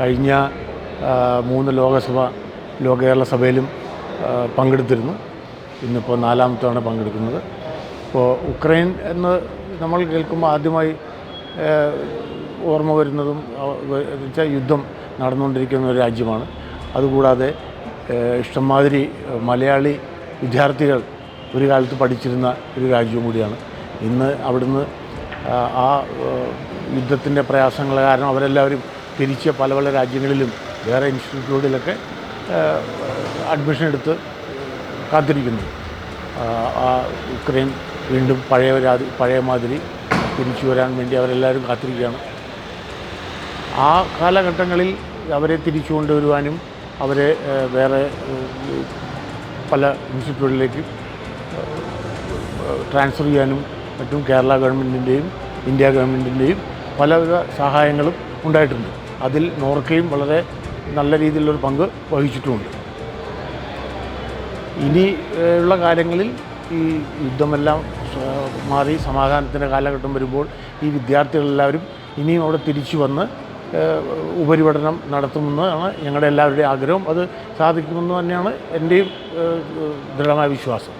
കഴിഞ്ഞ മൂന്ന് ലോകസഭ ലോക കേരള സഭയിലും പങ്കെടുത്തിരുന്നു. ഇന്നിപ്പോൾ നാലാമത്താണ് പങ്കെടുക്കുന്നത്. ഇപ്പോൾ ഉക്രൈൻ എന്ന് നമ്മൾ കേൾക്കുമ്പോൾ ആദ്യമായി ഓർമ്മ വരുന്നതും വെച്ചാൽ യുദ്ധം നടന്നുകൊണ്ടിരിക്കുന്ന ഒരു രാജ്യമാണ്. അതുകൂടാതെ ഇഷ്ടംമാതിരി മലയാളി വിദ്യാർത്ഥികൾ ഒരു കാലത്ത് പഠിച്ചിരുന്ന ഒരു രാജ്യവും കൂടിയാണ്. ഇന്ന് അവിടുന്ന് ആ യുദ്ധത്തിന്റെ പ്രയാസങ്ങൾ കാരണം അവരെല്ലാവരും തിരിച്ച് പല പല രാജ്യങ്ങളിലും വേറെ ഇൻസ്റ്റിറ്റ്യൂട്ടിലൊക്കെ അഡ്മിഷൻ എടുത്ത് കാത്തിരിക്കുന്നു. ഉക്രൈൻ വീണ്ടും പഴയ ഒരു പഴയ മാതിരി തിരിച്ചു വരാൻ വേണ്ടി അവരെല്ലാവരും കാത്തിരിക്കുകയാണ്. ആ കാലഘട്ടങ്ങളിൽ അവരെ തിരിച്ചു കൊണ്ടുവരുവാനും അവരെ വേറെ പല ഇൻസ്റ്റിറ്റ്യൂട്ടിലേക്ക് ട്രാൻസ്ഫർ ചെയ്യാനും മറ്റും കേരള ഗവൺമെന്റിന്റെയും ഇന്ത്യ ഗവൺമെന്റിന്റെയും പലവിധ സഹായങ്ങളും ഉണ്ടായിട്ടുണ്ട്. അതിൽ നോർക്കയും വളരെ നല്ല രീതിയിലുള്ളൊരു പങ്ക് വഹിച്ചിട്ടുമുണ്ട് ഇനി ഉള്ള കാര്യങ്ങളിൽ ഈ യുദ്ധമെല്ലാം മാറി സമാധാനത്തിന്റെ കാലഘട്ടം വരുമ്പോൾ ഈ വിദ്യാർത്ഥികളെല്ലാവരും ഇനിയും അവിടെ തിരിച്ചു വന്ന് ഉപരിപഠനം നടത്തുമെന്നാണ് ഞങ്ങളുടെ എല്ലാവരുടെയും ആഗ്രഹം. അത് സാധിക്കുമെന്ന് തന്നെയാണ് എന്റെയും ദൃഢമായ വിശ്വാസം.